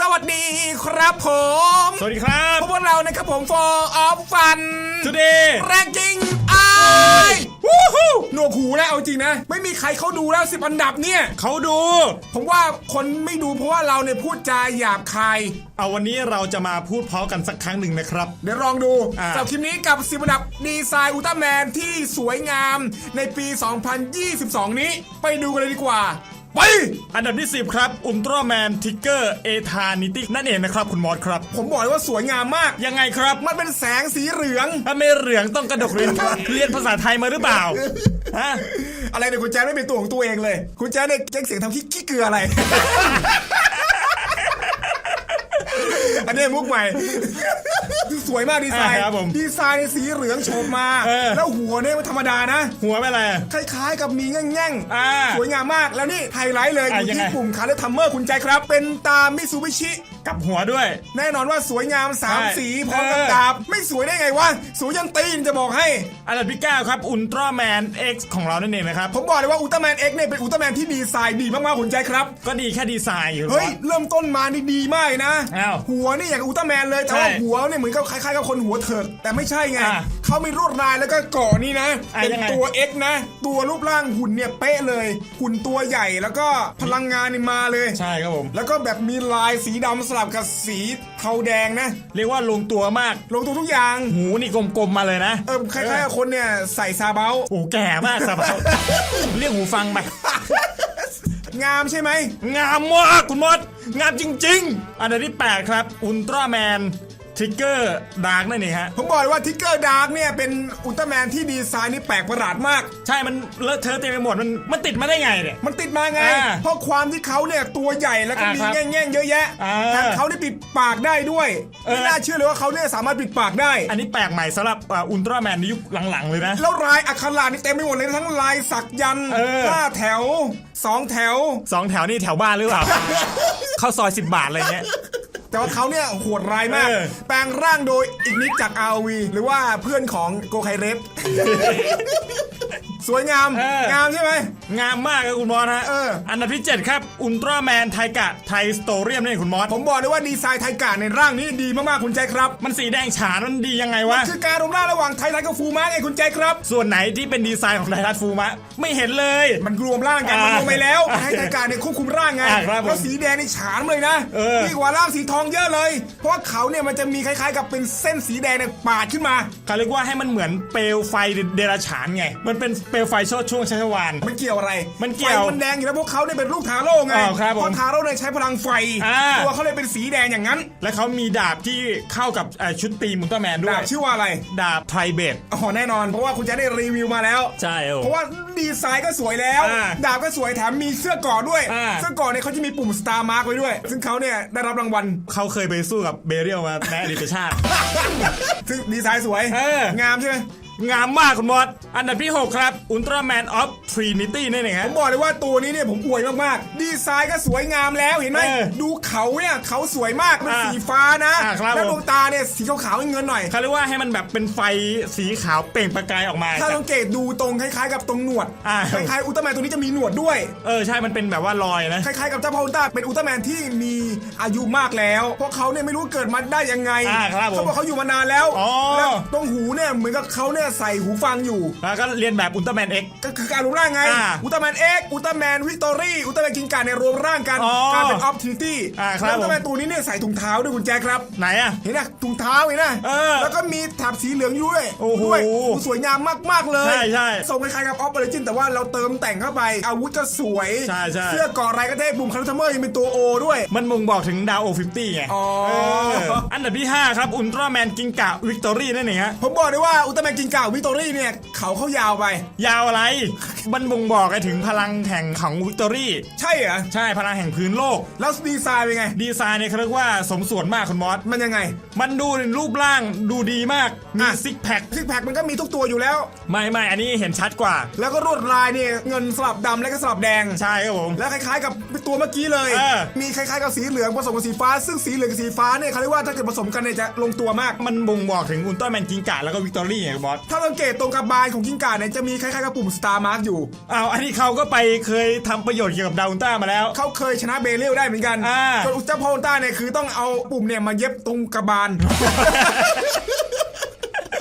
สวัสดีครับผม สวัสดีครับพวกเรานะครับผม for of fun today แรงจริงไอ้ายวู้ฮู้หนวกหูแล้วเอาจริงนะ ไม่มีใครเขาดูแล้วสิบอันดับเนี่ยเขาดู ผมว่าคนไม่ดูเพราะว่าเราเนี่ยพูดจาหยาบคาย เอาวันนี้เราจะมาพูดเพราะกันสักครั้งหนึ่งนะครับ เดี๋ยวลองดูอ่า สำหรับคลิปนี้กับสิบอันดับดีไซน์อุลตร้าแมนที่สวยงามในปี 2022 นี้ ไปดูกันเลยดีกว่า ไป อันดับที่ 10 ครับ อุลตร้าแมนทิกเกอร์เอทานิตินั่นเองนะครับ คุณมอสครับ ผมบอกเลยว่าสวยงามมาก ยังไงครับ มันเป็นแสงสีเหลือง ถ้าไม่เหลืองต้องกระดกเรียนเรียนภาษาไทยมาหรือเปล่า ฮะ อะไรเนี่ยคุณแจ๊ดไม่เป็นตัวของตัวเองเลย คุณแจ๊ดเนี่ยเก่งเสียงทำขี้ขี้เกลืออะไร อันนี้มุกใหม่ สวยมากดีไซน์อ่าครับผมดีไซน์ในสีเหลืองโฉบมา เออ แล้วหัวเนี่ยมันธรรมดานะ หัวไปอะไร คล้ายๆกับมีแง่งอ่าๆสวยงามมากแล้วนี่ไฮไลท์เลยออะยู่ยังที่ไงปุ่มคาร์เลทัมเมอร์คุณใจครับ เป็นตามมิซูบิชิกับหัวด้วย แน่นอนว่าสวยงามสามใช่สีพร้อมกับเออดาบ ไม่สวยได้ไงวะสวยยันตีนจะบอกให้อันดับที่9ครับอุลตร้าแมน X ของเรานั่นเองนะครับ ผมบอกเลยว่าอุลตร้าแมนเอ็กเนี่ยเป็นอุลตร้าแมนที่ดีไซน์ดีมากๆคุณใจครับ ก็ดีแค่ดีไซน์อยู่เฮ้ยครับเริ่มต้นมานี่ดีมากเลยนะอ้าวหัวนี่อย่างอุลตร้าแมนเลย แต่ว่าใช่หัวเนี่ยเหมือนกับคล้ายๆกับคนหัวเถิก แต่ไม่ใช่ไงอะเขามีลวดลายแล้วก็เกาะนี่นะอะเป็นยังไงตัว X นะ ตัวรูปร่างหุ่นเนี่ยเป๊ะเลย หุ่นตัวใหญ่แล้วก็พลังงานนี่มาเลย ใช่ครับผม แล้วก็แบบมีลายสีดำสลับกับสีเทาแดงนะ เรียกว่าลงตัวมาก ลงตัวทุกอย่าง หูนี่กลมๆมาเลยนะเออคล้ายๆกับคนเนี่ยใส่ซาเบาโอ้แก่มากสบายเรียกหูฟังไปงามใช่ไหม งามมากคุณมด งามจริง ๆ อันดับที่ 8 ครับ อุลตร้าแมน ทิกเกอร์ดาร์กนั่นเองฮะ ผมบอกเลยว่าทิกเกอร์ดาร์กเนี่ยเป็นอุลตร้าแมนที่ดีไซน์นี่แปลกประหลาดมาก ใช่ มันเลอะเทอะเต็มไปหมด มันมันติดมาได้ไงเนี่ย มันติดมาไง อ่าเพราะความที่เขาเนี่ยตัวใหญ่แล้วก็อ่ามีครับแง่งๆเยอะแยะอ่าแถมเขาได้ปิดปากได้ด้วยเออ ไม่น่าเชื่อเลยว่าเขาเนี่ยสามารถปิดปากได้ อันนี้แปลกใหม่สำหรับอุลตร้าแมนในยุคหลังๆเลยนะ แล้วลายอักขระนี่เต็มไปหมดเลยทั้งลายสักยันต์เออ ห้าแถวสองแถว สองแถวนี่แถวบ้านหรือเปล่า เข้าซอย10บาทอะไรเงี้ย แต่ว่าเขาเนี่ยโหดร้ายมาก เออ แปลงร่างโดยอีกนิดจาก RV หรือว่าเพื่อนของโกไคเรฟ สวยงาม เออ งามใช่ไหม งามมากครับคุณมอสฮะเอออั นดับที่ 7 ครับ อุลตร้าแมนไทกะไทสโตเรียมนี่คุณมอสผมบอกเลยว่าดีไซน์ไทยกาในร่างนี้ดีมากๆคุณใจครับ มันสีแดงฉานมันดียังไงวะ คือการรวมร่างระหว่างไทยไทยกับฟูมาไงคุณใจครับ ส่วนไหนที่เป็นดีไซน์ของไททัสฟูมะ ไม่เห็นเลย มันรวมร่างกันอ่ามัมันรวมไปแล้วอ่าให้ไทยกาเนี่ยควบคุมร่างไงอ่าครับผมแล้วสีแดงนี่ฉานเลยนะเออ ดีกว่าร่างสีทองเยอะเลย เพราะว่าเขาเนี่ยมันจะมีคล้ายๆ กับเป็นเส้นสีแดงเนี่ยปาดขึ้นมา เขาเรียกว่าให้มันเหมือนเปลวไฟเดรัจฉานไง มันเป็นเปลวไฟโชดช่วงชัชวาน มันเกี่ยวอะไรมันเกี่ยวไฟมันแดงอยู่แล้วพวกเขาเนี่ยเป็นลูกทาโร่ไงอ๋อครับผมเพราะทาโร่เนี่ยใช้พลังไฟอ่า ตัวเขาเลยเป็นสีแดงอย่างนั้นและเขามีดาบที่เข้ากับเอ่อชุดตีมุลตร้าแมนด้วดายบชื่อว่าอะไรดาบไทเบต อ๋อแน่นอน เพราะว่าคุณจะได้รีวิวมาแล้ว ใช่เออเพราะว่าดีไซน์ก็สวยแล้ว อ่าดาบก็สวยแถมมีเสื้อเก่อด้วย อ่า เสื้อเก่อเนี่ยเขาจะมีปุ่ม Star Mark ไว้ด้วย ซึ่งเขาเนี่ยได้รับรางวัล เขาเคยไปสู้กับเบเรียลมาในอดีตชาติ ซึ่งดีไซน์สวย เอองามใช่ไหม งามมากคุณมอสอันดับที่ 6 ครับอุลตร้าแมนออฟทรีนิตี้นั่นเองผฮะ มบอกเลยว่าตัวนี้เนี่ยผมอวยมากๆ ดีไซน์ก็สวยงามแล้วเห็นไหม เออดูเขาเนี่ยเขาสวยมากเป็นอ่าสีฟ้านะ อ่าครับแล้วผมดวงตาเนี่ยสีขาวๆเงินหน่อย เขาเรียกว่าให้มันแบบเป็นไฟสีขาวเปล่งประกายออกมา ถ้าสังเกตดูตรงคล้ายๆกับตรงหนวด อ่า คล้ายๆอุลตร้าแมนตัวนี้จะมีหนวดด้วย เออใช่มันเป็นแบบว่ารอยนะ คล้ายๆกับเจ้าพ่ออุลตร้าเป็นอุลตร้าแมนที่มีอายุมากแล้ว เพราะเขาเนี่ยไม่รู้เกิดมาได้ยังไง อ่าครับผมเขาบอกเขาอยู่มานานแล้วอ๋อ แล้วตรงหูเนี่ยเหมือนกับเขาเนี่ยใส่หูฟังอยู่ แล้วก็เรียนแบบอุลตร้าแมนเอ็ก ก็คือการรวมร่างไง อ่าอุลตร้าแมนเอ็ก อุลตร้าแมนวิกตอรี่ อุลตร้าแมนกิงการในยรวมร่างกันอ๋อกลายเป็นออฟทิตี้อ่าครับแล้วอุลตร้าแมนตัวนี้เนี่ยใส่ถุงเท้าด้วยคุณแจครับ ไหนอะ เห็นนะถุงเท้าเห็นนะเออแล้วก็มีแถบสีเหลืองอยู่ด้วยโอ้โหด้วยสวยงามมาก ๆ เลยใช่ใช่ทรงคล้ายๆกับออฟเอริจินแต่ว่าเราเติมแต่งเข้าไป อาวุธก็สวย ใช่ใช่ เสื้อเกอไรก็เท่ปุ่มคาร์ทัมเมอร์ยังเป็นตัวโอด้วย มันบ่งบอกถึงดาวโอฟิฟตี้ไงอ๋อ เอออันดับที่ 5 ครับอุลตร้าแมนกิงกะวิกตอรี่นั่นเองฮะ ผมบอกเลยว่าอุลตร้าแมนกิงกาวิกตอรี่เนี่ยเขาเขายาวไป ยาวอะไร มันบ่งบอกไปถึงพลังแห่งของวิกตอรี่ ใช่เหรอ ใช่พลังแห่งพื้นโลก แล้วดีไซน์เป็นไง ดีไซน์เนี่ยเขาเรียกว่าสมส่วนมากคุณมอส มันยังไง มันดูรูปร่างดูดีมาก มีอะซิกแพค ซิกแพคมันก็มีทุกตัวอยู่แล้ว ไม่ไม่อันนี้เห็นชัดกว่า แล้วก็รวดลายเนี่ยเงินสลับดำและก็สลับแดง ใช่ครับผม และคล้ายๆกับตัวเมื่อกี้เลยเออมีคล้ายๆกับสีเหลืองผสมกับสีฟ้า ซึ่งสีเหลืองกับสีฟ้าเนี่ยเขาเรียกว่าถ้าเกิดผสมกันเนี่ยจะลงตัวมาก มันบ่งบอกถึงอุลตร้าแมนกิงกะแล้วก็วิกตอรี่ไงบอสถ้าสังเกตตรงกระบาลของกิ้งก่าเนี่ยจะมีคล้ายๆกับปุ่ม Star Mark อยู่อ้าวอันนี้เขาก็ไปเคยทำประโยชน์เกี่ยวกับดาวอุลตร้ามาแล้ว เขาเคยชนะเบเรลได้เหมือนกันอ่าส่วนอุลตร้าพอลต้าเนี่ยคือต้องเอาปุ่มเนี่ยมาเย็บตรงกระบาล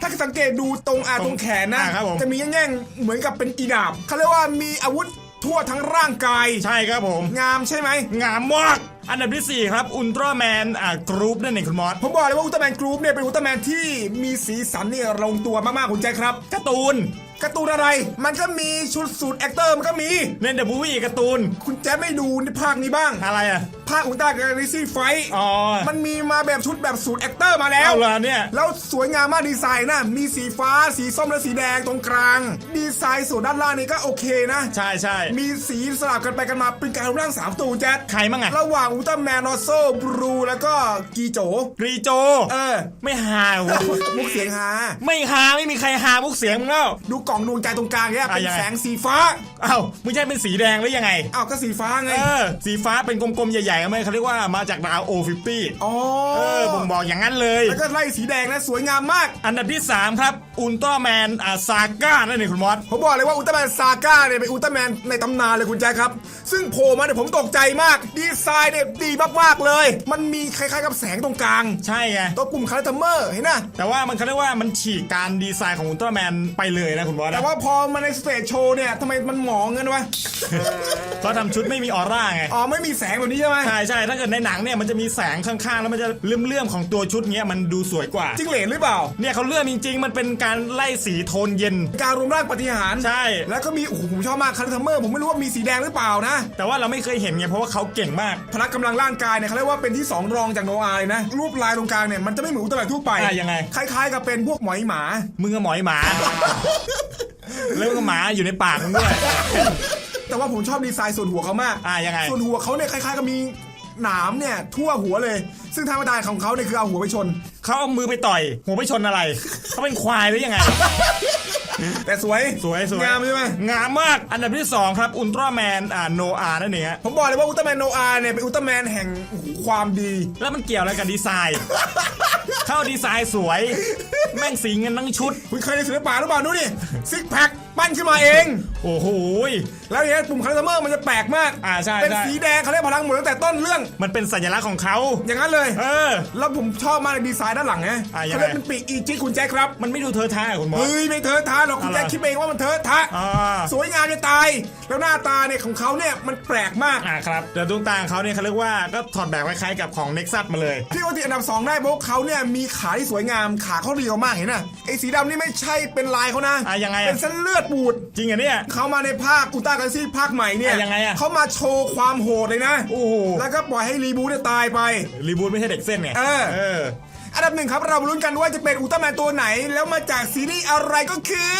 ถ้าสังเกตดูตรงอาตรงแขนนะอ่าครับผม จะมีแง่งๆเหมือนกับเป็นอีดาบเขาเรียกว่ามีอาวุธทั่วทั้งร่างกาย ใช่ครับผม งามใช่ไหม งามมาก อันดับที่ 4 ครับอุลตร้าแมนอ่ากรุ๊ปนั่นเองคุณมอสผมบอกเลยว่าอุลตร้าแมนกรุ๊ปเนี่ยเป็นอุลตร้าแมนที่มีสีสันเนี่ยลงตัวมากๆคุณใจครับการ์ตูนการ์ตูนอะไร มันก็มีชุดสูตรแอคเตอร์มันก็มีเล่นเดอะบูวี่การ์ตูน คุณแจ๊ไม่ดูในภาคนี้บ้างอะไรอะ ภาคอุลตร้าแกลิซี่ไฟอ๋อมันมีมาแบบชุดแบบสูตรแอคเตอร์มาแล้ว เอาละเนี่ย แล้วสวยงามมากดีไซน์นะ มีสีฟ้าสีส้มและสีแดงตรงกลาง ดีไซน์ส่วนด้านล่างนี่ก็โอเคนะ ใช่ใช่มีสีสลับกันไปกันมาเป็นการร่างสามตัวแจ๊ดใครมั่งอะระหว่างอุลตร้าแมนนอโซบรูแล้วก็กีโจ รีโจ เออ ไม่หาหัวมุกเสียงฮาไม่หาไม่มีใครหามุกเสียงมึงแล้ว ดูกล่องดวงใจตรงกลางเนี่ยอะเป็นยังไง แสงสีฟ้าอ้าวมึงใช่เป็นสีแดงหรือยังไง อ้าวก็สีฟ้าไง เออ สีฟ้าเป็นกลมๆ ใหญ่ๆไหมเขาเรียกว่ามาจากดาวโอฟิฟตี้อ๋อเออผมบอกอย่างนั้นเลย แล้วก็ไล่สีแดงนะสวยงามมาก อันดับที่ 3 ครับอุลตร้าแมนอาซาก้านั่นเองคุณมอสผมบอกเลยว่าอุลตร้าแมนซาก้าเนี่ยเป็นอุลตร้าแมนในตำนานเลยคุณแจ๊คครับ ซึ่งโผล่มาเนี่ยผมตกใจมาก ดีไซน์เนี่ยดีมากๆเลย มันมีคล้ายๆกับแสงตรงกลาง ใช่ไงตัวปุ่มคาร์ทัมเมอร์เห็นนะแต่ว่ามันเขาเรียกว่ามันฉีกการดีไซน์ของอุลตร้าแมนไปเลยนะคุณมอสแต่นะว่าพอมาในสเตจโชว์เนี่ยทำไมมันหมองเงินวะเขาทำชุดไม่มีออร่าไงอ๋อไม่มีแสงแบบนี้ใช่ไหมใช่ใช่ถ้าเกิดในหนังเนี่ยมันจะมีแสงข้างๆ แล้วมันจะเลื่อมๆของตัวชุดเนี้ยมันดูสวยกว่าจิ้งเหลนหรือเปล่า เนี่ยเขาเลื่อมจริงๆ มันเป็นการไล่สีโทนเย็น การรวมร่างปฏิหารใช่ แล้วก็มีโอ้โหผมชอบมากคาร์ทัมเมอร์ผมไม่รู้ว่ามีสีแดงหรือเปล่านะ แต่ว่าเราไม่เคยเห็นไงเพราะว่าเขาเก่งมาก พละกำลังร่างกายเนี่ยเขาเรียกว่าเป็นที่สองรองจากโนอาเลยนะ รูปลายตรงกลางเนี่ยมันจะไม่เหมือนอุลตร้าแมนทั่วไปอะยังไง คล้ายๆ กับเป็นพวกหมอยหมา มึงกับหมอยหมา แล้วก็หมาอยู่ในปากมึงด้วย แต่ว่าผมชอบดีไซน์ส่วนหัวเขามาก อะยังไง ส่วนหัวเขาเนี่ยคล้ายๆกับมีหนามเนี่ยทั่วหัวเลย ซึ่งทางมาตายของเขาเนี่ยคือเอาหัวไปชน เขาเอามือไปต่อย หัวไปชนอะไร เขาเป็นควายหรือยังไง แต่สวยสวยสวยงามใช่ไหมงามมาก อันดับที่ 2 ครับ อุลตร้าแมน อ่า โนอานั่นเองฮะผมบอกเลยว่าอุลตร้าแมนโนอาเนี่ยเป็นอุลตร้าแมนแห่งความดี แล้วมันเกี่ยวอะไรกับดีไซน์ เข้าดีไซน์สวย แม่งสีเงินทั้งชุด คุณเคยในศิลปะหรือเปล่าดูดิซิกแพค ปั้นขึ้นมาเอง โอ้โหยแล้วเนี่ยปุ่มคาร์เมอร์มันจะแปลกมากอ่าใช่เป็นใช่สีแดงเขาเรียกพลังหมดตั้งแต่ต้นเรื่อง มันเป็นสัญลักษณ์ของเขา อย่างนั้นเลย เออ แล้วผมชอบมากในดีไซน์ด้านหลังนะอะยังไง เขาเรียกเป็นปีกอีจิคุณแจ็คครับ มันไม่ดูเธอท้าคุณหมอเฮ้ย ไม่เทอะทะหรอกคุณอะไร แจ็คคิดเองว่ามันเทอะทะ อ่าสวยงามจะตาย แล้วหน้าตาเนี่ยของเขาเนี่ยมันแปลกมาก อ่าครับเดี๋ยวดวงตาของเขาเนี่ยเขาเรียกว่าก็ถอดแบบคล้ายๆกับของเน็กซัสมาเลย ที่ว่าติดอันดับ 2 ได้เพราะเขาเนี่ยมีขาที่สวยงามขาเขาเรียวมากเห็นน่ะไอ้สีดำนี่ไม่ใช่เป็นลายเขานะอะยังไงอะ เป็นเส้นเลือดปูดจริงเหรอเนี่ย เขามาในภาคอุลตร้ากาแล็กซี่ภาคใหม่เนี่ยอะยังไงอะ เขามาโชว์ความโหดเลยนะ โอ้โหแล้วก็ปล่อยให้รีบูทเนี่ยตายไป รีบูทไม่ใช่เด็กเส้นไงเออ เออ อันดับหนึ่งครับเรามาลุ้นกันว่าจะเป็นอุลตร้าแมนตัวไหน แล้วมาจากซีรีส์อะไรก็คือ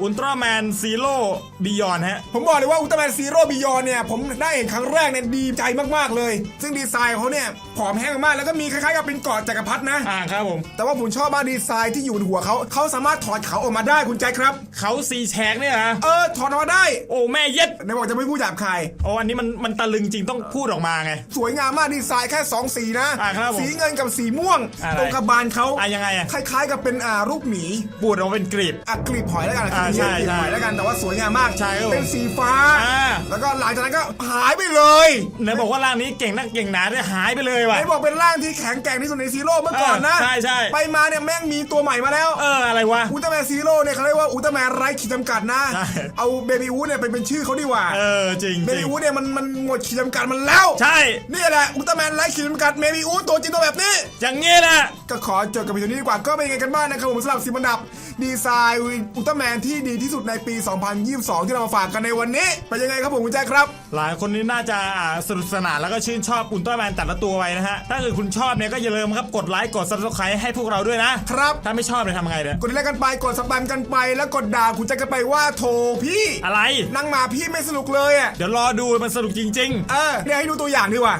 อุลตร้าแมนซีโร่บิยอนฮะ ผมบอกเลยว่าอุลตร้าแมนซีโร่บิยอนเนี่ย ผมได้เห็นครั้งแรกเนี่ยดีใจมากๆเลย ซึ่งดีไซน์ของเขาเนี่ยผอมแห้งมากแล้วก็มีคล้ายๆกับเป็นเกาะจักรพรรดินะ อ่าครับผม แต่ว่าผมชอบมากดีไซน์ที่อยู่บนหัวเขาเขาสามารถถอดเขาออกมาได้คุณแจ็คครับ เขาซีแฉกเนี่ยนะเออถอดออกมาได้โอ้แม่เย็ดในบอกจะไม่พูดหยาบคายโอ้อันนี้มันมันตะลึงจริงต้องพูดออกมาไง สวยงามมากดีไซน์แค่2สีนะอ่าครับผมสีเงินกับสีม่วง อะไรตรงกระบาลเขาอะยังไงอะคล้ายๆ กับเป็นอ่ารูปหมีปูดออกมาเป็นกรีบ อะกลีบหอยแล้วกันอ่าใช่กลีบหอยใช่แล้วกันแต่ว่าสวยงามมากใช่ครับผมเป็นสีฟ้า อ่า แล้วก็หลังจากนั้นก็หายไปเลยไหนบอกว่าร่างนี้เก่งนักเก่งหนาเนี่ยหายไปเลยว่ะ ไอ้บอกเป็นร่างที่แข็งแกร่งที่สุดในซีโร่เมื่อก่อนนะเออใช่ใช่ ไปมาเนี่ยแม่งมีตัวใหม่มาแล้ว เอออะไรวะ อุลตร้าแมนซีโร่เนี่ยเขาเรียกว่าอุลตร้าแมนไร้ขีดจำกัดนะ ใช่ เอาเบบี้อูดเนี่ยไปเป็นชื่อเขาดีกว่า เออจริงเบจริบี้งอูดเนี่ยมันมันหมดขีดจำกัดมันแล้ว ใช่ นี่แหละอุลตร้าแมนไร้ขีดจำกัดเบบี้อูดตัวจริงตัวแบบนี้ อย่างงี้นะ ก็ขอจบกับวิดีโอนี้ดีกว่าก็เป็นยังไงกันบ้างนะครับผมสำหรับสิบอันดับ ดีไซน์อุลตร้าแมนที่ดีที่สุดในปี 2022 ที่เรามาฝากกันในวันนี้เป็นยังไงครับผมคุณแจ๊คครับ หลายคนนี่น่าจะอ่าสนุกสนานแล้วก็ชื่นชอบอุลตร้าแมนแต่ละตัวไว้นะฮะ ถ้าเกิดคุณชอบเนี่ยก็อย่าลืมครับกดไลค์กด subscribe ให้พวกเราด้วยนะ ครับ ถ้าไม่ชอบเนี่ยทำไงเนี่ยกดไลค์กันไปกดสแปมกันไป แล้วกดด่าคุณแจ๊คกันไปว่าโถพี่อะไร นั่งมาพี่ไม่สนุกเลยอะเดี๋ยวรอดูมันสนุกจริงเออเดี๋ยวให้ดูตัวอย่างดีกว่า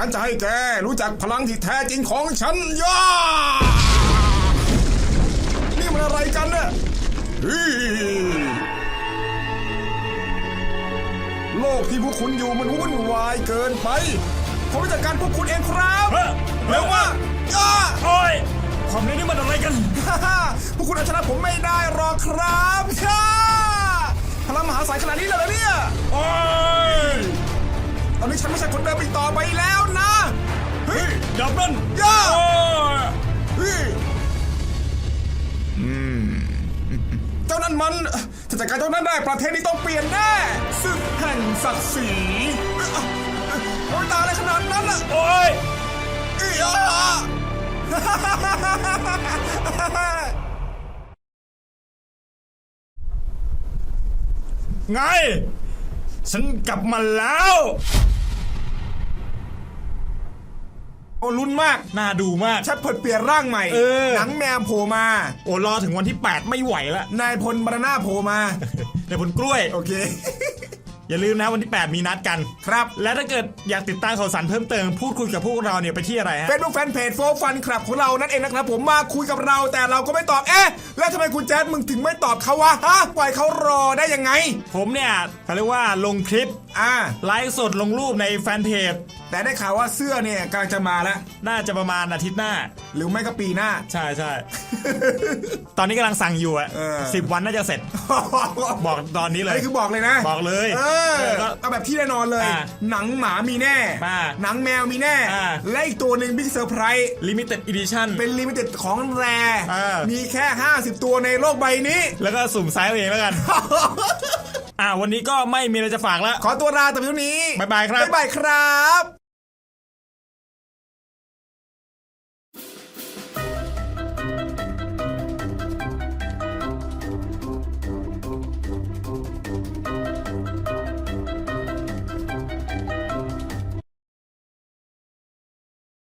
ฉันจะให้แกรู้จักพลังที่แท้จริงของฉันย่านี่มันอะไรกันเนี่ยเฮ้ยโลกที่พวกคุณอยู่มันวุ่นวายเกินไปผมจะจัดการพวกคุณเองครับเฮ้ยเร็วมากย่าๆโอ้ยความนี้นี่มันอะไรกันฮ่าฮ่าพวกคุณเอาชนะผมไม่ได้หรอกครับย่าพลังมหาศาลขนาดนี้เลยเหรอเนี่ย โอ้ยตอนนี้ฉันไม่ใช่คนเดิมอีกต่อไปแล้วนะเฮ้ย ดับเบิ้ลย่าเฮ้ยอืมเจ้านั้นมันถ้าจัดการเจ้านั้นได้ประเทศนี้ต้องเปลี่ยนแน่ศึกแห่งศักดิ์ศรีเอ้ยเอ้ยโอ้ยตาอะไรขนาดนั้นล่ะ โอ้ยอีอะไง ฉันกลับมาแล้ว โอ้ลุ้นมาก น่าดูมาก ชัดเปิดเปลี่ยนร่างใหม่ เออ หนังแมวโผล่มา โอ้รอถึงวันที่ 8 ไม่ไหวละนายพลบรรณาโผล่มาในผลกล้วย โอเค อย่าลืมนะวันที่ 8 มีนัดกัน ครับ และถ้าเกิดอยากติดตามข่าวสารเพิ่มเติมพูดคุยกับพวกเราเนี่ยไปที่อะไรฮะ เฟซบุ๊กแฟนเพจโฟฟันคลับของเรานั่นเองนะครับ ผมมาคุยกับเราแต่เราก็ไม่ตอบ เอ๊ะ แล้วทำไมคุณแจ๊ดมึงถึงไม่ตอบเขาวะฮะปล่อยเขารอได้ยังไง ผมเนี่ยเขาเรียกว่าลงคลิป อ่าไลฟ์สดลงรูปในแฟนเพจ แต่ได้ข่าวว่าเสื้อเนี่ยกำลังจะมาแล้ว น่าจะประมาณอาทิตย์หน้า หรือไม่ก็ปีหน้า ใช่ใช่ตอนนี้กำลังสั่งอยู่อะเออ สิบวันน่าจะเสร็จ บอกตอนนี้เลอันย นี้คือบอกเลยนะบอกเลยเออเออก็เอาแบบที่แน่นอนเลย อ่าหนังหมามีแน่ อ่าหนังแมวมีแน่ อ่าและอีกตัวหนึ่งบิ๊กเซอร์ไพรส์ลิมิเต็ดอีดิชั่นเป็นลิมิเต็ดของแรอ่ามีมีแค่ 50 ตัวในโลกใบนี้ แล้วก็สุ่มไซส์เอาเองแล้วกัน อ่าวันนี้ก็ไม่มีอะไรจะฝากแล้วขอตัวลาแต่เพียงเท่านี้บ๊ายบายครับ บ๊ายบายครับ